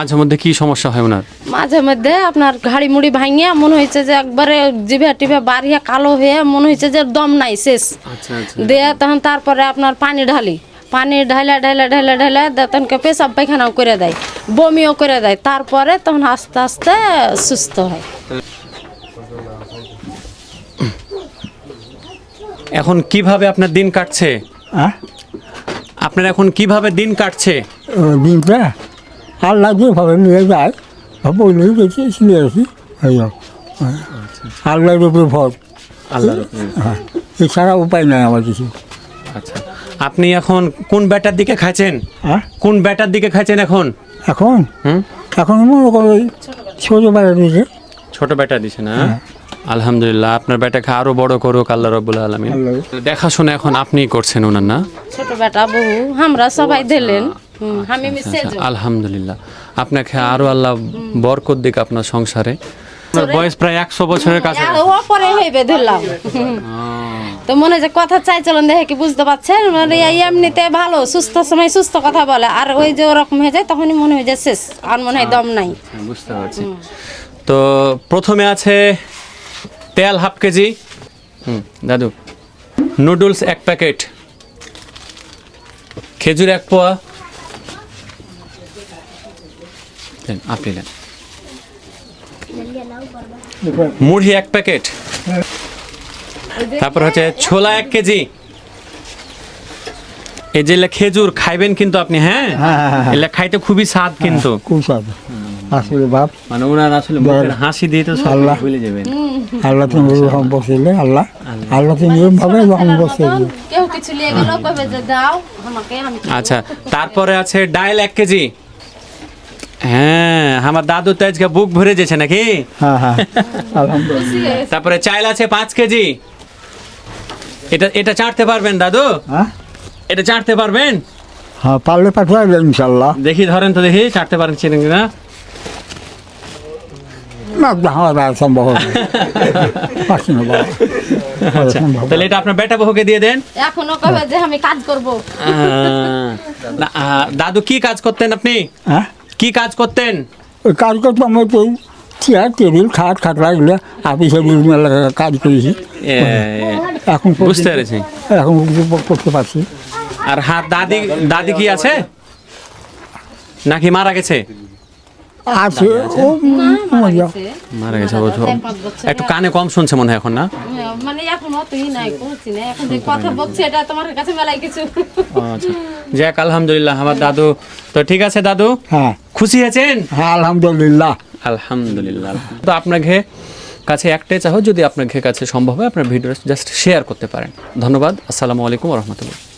মাঝে মধ্যে কি সমস্যা হয় ওনার? মাঝে মধ্যে আপনার ঘাড়ি মুড়ি ভাঙিয়া মনে হয়েছে যে একবারে জিভে টিভে বাড়িয়া কালো হয়ে মনে হয়েছে যে দম নাই শেষ। আচ্ছা আচ্ছা। দিয়ে তখন তারপরে আপনার পানি ঢালি। পানি ঢাইলা ঢাইলা ঢাইলা ঢাইলা তখনকে পেশাব পায়খানাও করে দেয় বমিও করে দেয়। তারপরে তখন আস্তে আস্তে সুস্থ হয়। এখন কীভাবে আপনার দিন কাটছে? আপনার এখন কীভাবে দিন কাটছে? দিনটা? আল্লাহ যেভাবে নিয়ে যায় বলেই গেছি শুনে আছি এই। আল্লাহর উপরে ভর আল্লাহ হ্যাঁ এছাড়া উপায় নাই আমার কিছু আচ্ছা আপনি এখন কোন ব্যাটার দিকে খাইছেন হ্যাঁ কোন ব্যাটার দিকে খাইছেন এখন এখন হুম এখন মনে করো ওই ছোটো বেড়া দিয়েছে ছোট ব্যাটা দিছে না আলহামদুলিল্লাহ আপনার ব্যাটাকে আরও বড় করুক আল্লাহ রব্বুল আলমিন দেখাশোনা এখন আপনিই করছেন ওনার না ছোট বেটা বহু আমরা সবাই দিলেন হুম, আমি মিশে আচ্ছা, আলহামদুলিল্লাহ। আপনাকে আরও আল্লাহ বরকত দিক আপনার সংসারে। বয়স প্রায় একশো বছরের কাছে। পরে হইবে ধরলাম। তো মনে যে কথা চাই চাইছিলেন দেখে কি বুঝতে পারছেন? মানে এই এমনিতে ভালো সুস্থ সময় সুস্থ কথা বলে। আর ওই যে ওরকম হয়ে যায় তখনই মনে হয় যে শেষ। আর মনে হয় দম নাই। হ্যাঁ, বুঝতে পারছি। তো প্রথমে আছে তেল হাফ কেজি। হুম দাদু। নুডলস এক প্যাকেট। খেজুর এক পোয়া। আপনি দেন। মুড়ি এক প্যাকেট। তারপর হচ্ছে ছোলা এক কেজি। এই যে খেজুর খাইবেন কিন্তু আপনি হ্যাঁ? হ্যাঁ, হ্যাঁ, হ্যাঁ। এগুলা খাইতে খুবই স্বাদ কিন্তু। খুব স্বাদ। আসলে বাপ মানে ওনার আসলে মুখের হাসি দিয়ে তো আল্লাহ। ভুলে যাবেন। আল্লাহ তুমি বসিলে আল্লাহ। আল্লাহ। তুমি রকম বসিলে। কেউ কিছু নিয়ে গেল কবে যে দাও আমাকে আচ্ছা তারপরে আছে ডাইল এক কেজি। হ্যাঁ আমার দাদু তো আজকে বুক ভরে যেছে নাকি? হ্যাঁ হ্যাঁ। আলহামদুলিল্লাহ। তারপরে চাইল আছে পাঁচ কেজি। এটা এটা চাটতে পারবেন দাদু? হ্যাঁ? এটা চাটতে পারবেন? হ্যাঁ পারলে পাঠিয়ে দেবেন ইনশাল্লাহ দেখি ধরেন তো দেখি চাটতে পারেন চিনেন কিনা। আচ্ছা তাহলে এটা আপনার বেটা বহুকে দিয়ে দেন। এখনও কবে যে আমি কাজ করব। না, দাদু কি কাজ করতেন আপনি? হ্যাঁ? কি কাজ করতেন? ওই কাজ করতে আমার তো চেয়ার টেবিল খাট খাটলা এগুলো অফিসে বিভিন্ন কাজ করেছি। এখন বুঝতে পেরেছি। এখন করতে পারছি। আর হাত দাদি দাদি কি আছে? নাকি মারা গেছে? আছে। ও মারা গেছে বুঝো একটু কানে কম শুনছে মনে হয় এখন না? মানে এখন অতই নাই করছি না এখন যে কথা বলছি এটা তোমার কাছে মেলাই কিছু। আচ্ছা। যাক আলহামদুলিল্লাহ আমার দাদু। তো ঠিক আছে দাদু? হ্যাঁ। খুশি আছেন? হ্যাঁ আলহামদুলিল্লাহ। আলহামদুলিল্লাহ। তো আপনাকে কাছে একটাই চাহ যদি আপনার কাছে সম্ভব হয় আপনার ভিডিও জাস্ট শেয়ার করতে পারেন। ধন্যবাদ। আসসালামু আলাইকুম রহমতুল্লাহ।